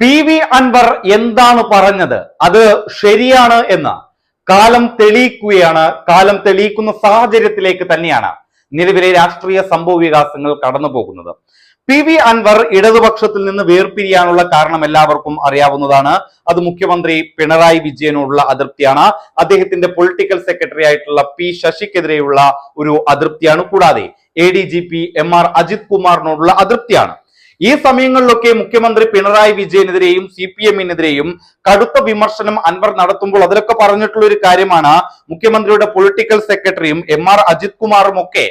P V Anwar എന്താണ് പറഞ്ഞത്? അത് ശരിയാണ് എന്ന്. കാലം തെളിയിക്കുകയാണ്. കാലം തെളിയിക്കുന്ന സാഹചര്യത്തിലേക്ക് തന്നെയാണ് നിലവിലെ രാഷ്ട്രീയ സംഭവ വികാസങ്ങൾ കടന്നു പോകുന്നത് പി വി അൻവർ ഇടതുപക്ഷത്തിൽ നിന്ന് വേർപിരിയാനുള്ള കാരണം എല്ലാവർക്കും അറിയാവുന്നതാണ്. അത് മുഖ്യമന്ത്രി പിണറായി വിജയനോടുള്ള അതൃപ്തിയാണ്. അദ്ദേഹത്തിന്റെ പൊളിറ്റിക്കൽ സെക്രട്ടറി ആയിട്ടുള്ള പി ശശിക്കെതിരെയുള്ള ഒരു അതൃപ്തിയാണ്. കൂടാതെ A D G P M R Ajith കുമാറിനോടുള്ള അതൃപ്തിയാണ്. ഈ സമയങ്ങളിലൊക്കെ മുഖ്യമന്ത്രി പിണറായി വിജയനെതിരെയും സി പി എമ്മിനെതിരെയും കടുത്ത വിമർശനം അൻവർ നടത്തുമ്പോൾ അതിലൊക്കെ പറഞ്ഞിട്ടുള്ള ഒരു കാര്യമാണ് മുഖ്യമന്ത്രിയുടെ പൊളിറ്റിക്കൽ സെക്രട്ടറിയും എം ആർ അജിത് കുമാറും ഒക്കെ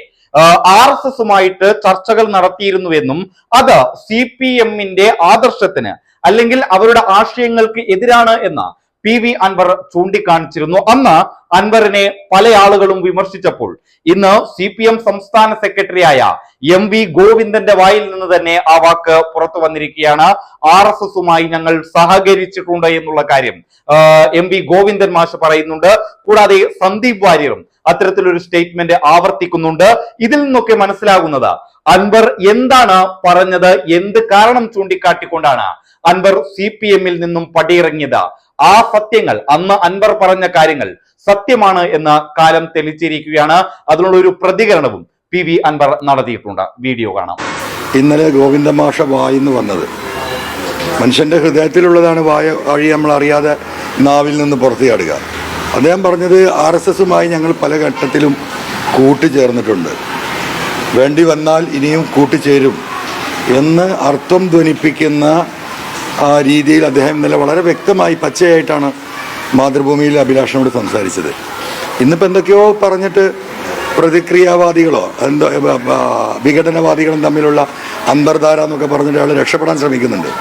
ആർ എസ് എസുമായിട്ട് ചർച്ചകൾ നടത്തിയിരുന്നുവെന്നും അത് സി പി എമ്മിന്റെ ആദർശത്തിന് അല്ലെങ്കിൽ അവരുടെ ആശയങ്ങൾക്ക് എതിരാണ് എന്ന് പി വി അൻവർ ചൂണ്ടിക്കാണിച്ചിരുന്നു. അന്ന് അൻവറിനെ പല ആളുകളും വിമർശിച്ചപ്പോൾ ഇന്ന് സി പി എം സംസ്ഥാന സെക്രട്ടറിയായ എം വി ഗോവിന്ദന്റെ വായിൽ നിന്ന് തന്നെ ആ വാക്ക് പുറത്തു വന്നിരിക്കുകയാണ്. ആർ എസ് എസുമായി ഞങ്ങൾ സഹകരിച്ചിട്ടുണ്ട് എന്നുള്ള കാര്യം എം വി ഗോവിന്ദൻ മാഷ് പറയുന്നുണ്ട്. കൂടാതെ സന്ദീപ് വാര്യറും അത്തരത്തിലൊരു സ്റ്റേറ്റ്മെന്റ് ആവർത്തിക്കുന്നുണ്ട്. ഇതിൽ നിന്നൊക്കെ മനസ്സിലാകുന്നത് അൻവർ എന്താണ് പറഞ്ഞത് എന്ത് കാരണം ചൂണ്ടിക്കാട്ടിക്കൊണ്ടാണ് അൻവർ സി പി എമ്മിൽ നിന്നും പടിയിറങ്ങിയത്? ആ സത്യങ്ങൾ അന്ന് അൻവർ പറഞ്ഞ കാര്യങ്ങൾ സത്യമാണ് എന്ന് കാലം തെളിച്ചിരിക്കുകയാണ്. അതിനുള്ള ഒരു പ്രതികരണവും പി വി അൻവർ നടത്തിയിട്ടുണ്ട്. വീഡിയോ കാണാം. ഇന്നലെ ഗോവിന്ദമാഷ വായിന്ന് വന്നത്. മനുഷ്യന്റെ ഹൃദയത്തിലുള്ളതാണ് വായ വഴി നമ്മൾ അറിയാതെ നാവിൽ നിന്ന് പുറത്തു ചാടുക. അദ്ദേഹം പറഞ്ഞത് ആർ എസ് എസുമായി ഞങ്ങൾ പല ഘട്ടത്തിലും കൂട്ടുചേർന്നിട്ടുണ്ട്. വേണ്ടി വന്നാൽ ഇനിയും കൂട്ടുചേരും എന്ന് അർത്ഥം ധ്വനിപ്പിക്കുന്ന ആ രീതിയിൽ അദ്ദേഹം ഇന്നലെ വളരെ വ്യക്തമായി പച്ചയായിട്ടാണ് മാതൃഭൂമിയിൽ അഭിലാഷനോട് സംസാരിച്ചത്. ഇന്നിപ്പോൾ എന്തൊക്കെയോ പറഞ്ഞിട്ട് പ്രതിക്രിയാവാദികളോ എന്തോ വിഘടനവാദികളും തമ്മിലുള്ള അന്തർധാര എന്നൊക്കെ പറഞ്ഞിട്ട് അയാൾ രക്ഷപ്പെടാൻ ശ്രമിക്കുന്നുണ്ട്.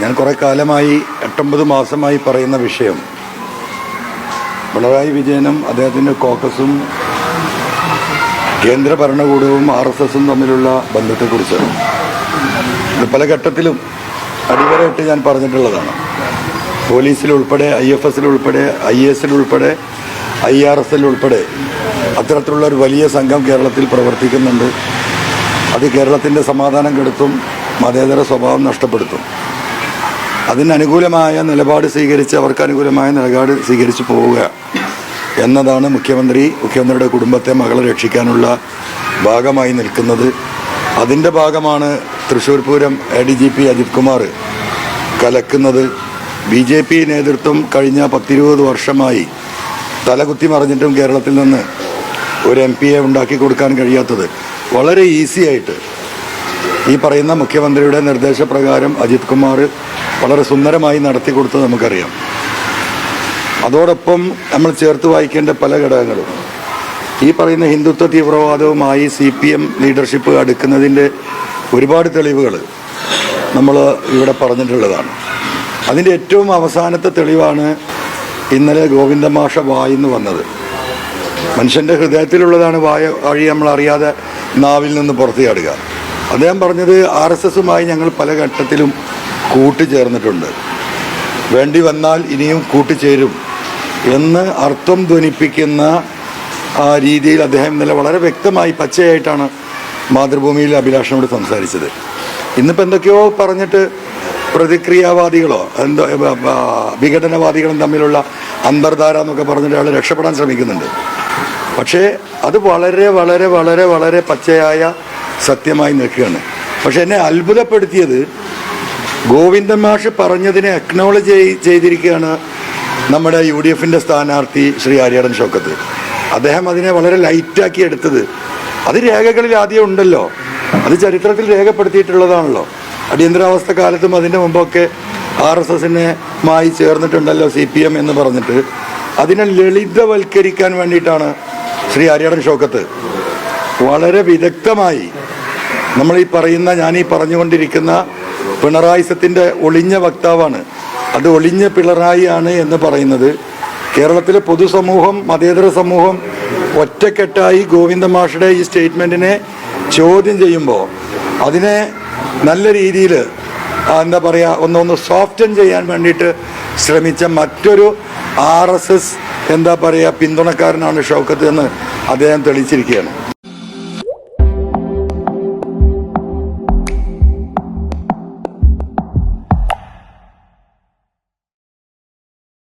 ഞാൻ കുറേ കാലമായി എട്ടൊമ്പത് മാസമായി പറയുന്ന വിഷയം പിണറായി വിജയനും അദ്ദേഹത്തിന്റെ കോക്കസും കേന്ദ്ര ഭരണകൂടവും ആർ എസ് എസും തമ്മിലുള്ള ബന്ധത്തെക്കുറിച്ചാണ്. പല ഘട്ടത്തിലും അടിവരയിട്ട് ഞാൻ പറഞ്ഞിട്ടുള്ളതാണ്. പോലീസിലുൾപ്പെടെ ഐ എഫ് എസിലുൾപ്പെടെ ഐ എസിലുൾപ്പെടെ ഐ ആർ എസിലുൾപ്പെടെ അത്തരത്തിലുള്ള ഒരു വലിയ സംഘം കേരളത്തിൽ പ്രവർത്തിക്കുന്നുണ്ട്. അത് കേരളത്തിന്റെ സമാധാനം കെടുത്തും മതേതര സ്വഭാവം നഷ്ടപ്പെടുത്തും. അതിനനുകൂലമായ നിലപാട് സ്വീകരിച്ച് അവർക്ക് അനുകൂലമായ നിലപാട് സ്വീകരിച്ച് പോവുക എന്നതാണ് മുഖ്യമന്ത്രി മുഖ്യമന്ത്രിയുടെ കുടുംബത്തെ മകളെ രക്ഷിക്കാനുള്ള ഭാഗമായി നിൽക്കുന്നത്. അതിന്റെ ഭാഗമാണ് Thrissur Pooram A D G P Ajith Kumar കലക്കുന്നത് B J P നേതൃത്വം കഴിഞ്ഞ പത്തിരുപത് വർഷമായി തലകുത്തി മറിഞ്ഞിട്ടും കേരളത്തിൽ നിന്ന് ഒരു എം പിയെ ഉണ്ടാക്കി കൊടുക്കാൻ കഴിയാത്തത്. വളരെ ഈസി ആയിട്ട് ഈ പറയുന്ന മുഖ്യമന്ത്രിയുടെ നിർദ്ദേശപ്രകാരം അജിത് കുമാർ വളരെ സുന്ദരമായി നടത്തി കൊടുത്തത് നമുക്കറിയാം. അതോടൊപ്പം നമ്മൾ ചേർത്ത് വായിക്കേണ്ട പല ഘടകങ്ങളും. ഈ പറയുന്ന ഹിന്ദുത്വ തീവ്രവാദവുമായി സി പി എം ലീഡർഷിപ്പ് അടുക്കുന്നതിന്റെ ഒരുപാട് തെളിവുകൾ നമ്മൾ ഇവിടെ പറഞ്ഞിട്ടുള്ളതാണ്. അതിന്റെ ഏറ്റവും അവസാനത്തെ തെളിവാണ് ഇന്നലെ ഗോവിന്ദ ഗോവിന്ദമാഷ വായിന്ന് വന്നത്. മനുഷ്യന്റെ ഹൃദയത്തിലുള്ളതാണ് വായ വഴി നമ്മൾ അറിയാതെ നാവിൽ നിന്ന് പുറത്തു ചാടുക അദ്ദേഹം പറഞ്ഞത് ആർ എസ് എസുമായി ഞങ്ങൾ പല ഘട്ടത്തിലും കൂട്ടിച്ചേർന്നിട്ടുണ്ട് വേണ്ടി വന്നാൽ ഇനിയും കൂട്ടിച്ചേരും എന്ന് അർത്ഥം ധ്വനിപ്പിക്കുന്ന ആ രീതിയിൽ അദ്ദേഹം ഇന്നലെ വളരെ വ്യക്തമായി പച്ചയായിട്ടാണ് മാതൃഭൂമിയിൽ അഭിലാഷനോട് സംസാരിച്ചത്. ഇന്നിപ്പോൾ എന്തൊക്കെയോ പറഞ്ഞിട്ട് പ്രതിക്രിയാവാദികളോ എന്തോ വിഘടനവാദികളും തമ്മിലുള്ള അന്തർധാര എന്നൊക്കെ പറഞ്ഞിട്ട് അയാൾ രക്ഷപ്പെടാൻ ശ്രമിക്കുന്നുണ്ട്. പക്ഷേ അത് വളരെ വളരെ വളരെ വളരെ പച്ചയായ സത്യമായി നിൽക്കുകയാണ്. പക്ഷെ എന്നെ അത്ഭുതപ്പെടുത്തിയത് ഗോവിന്ദൻ മാഷ് പറഞ്ഞതിനെ അക്നോളജ് ചെയ്തിരിക്കുകയാണ് നമ്മുടെ യു ഡി എഫിന്റെ സ്ഥാനാർത്ഥി ശ്രീ ആര്യാടൻ ഷോക്കത്ത് അദ്ദേഹം അതിനെ വളരെ ലൈറ്റാക്കി എടുത്തത് അത് രേഖകളിൽ ആദ്യം ഉണ്ടല്ലോ. അത് ചരിത്രത്തിൽ രേഖപ്പെടുത്തിയിട്ടുള്ളതാണല്ലോ. അടിയന്തരാവസ്ഥ കാലത്തും അതിന്റെ മുമ്പൊക്കെ ആർ എസ് എസിനെ മായി ചേർന്നിട്ടുണ്ടല്ലോ സി പി എം എന്ന് പറഞ്ഞിട്ട്. അതിനെ ലളിതവൽക്കരിക്കാൻ വേണ്ടിയിട്ടാണ് ശ്രീ ആര്യാടൻ ഷോക്കത്ത് വളരെ വിദഗ്ധമായി നമ്മൾ ഈ പറയുന്ന ഞാൻ ഈ പറഞ്ഞുകൊണ്ടിരിക്കുന്ന പിണറായിസത്തിന്റെ ഒളിഞ്ഞ വക്താവാണ്. അത് ഒളിഞ്ഞ പിണറായിയാണ് എന്ന് പറയുന്നത്. കേരളത്തിലെ പൊതുസമൂഹം മതേതര സമൂഹം ഒറ്റക്കെട്ടായി ഗോവിന്ദ മാഷയുടെ ഈ സ്റ്റേറ്റ്മെന്റിനെ ചോദ്യം ചെയ്യുമ്പോൾ അതിനെ നല്ല രീതിയിൽ എന്താ പറയുക ഒന്നൊന്ന് സോഫ്റ്റൻ ചെയ്യാൻ വേണ്ടിയിട്ട് ശ്രമിച്ച മറ്റൊരു ആർ എന്താ പറയുക പിന്തുണക്കാരനാണ് ഷൗക്കത്ത് എന്ന് അദ്ദേഹം തെളിയിച്ചിരിക്കുകയാണ്.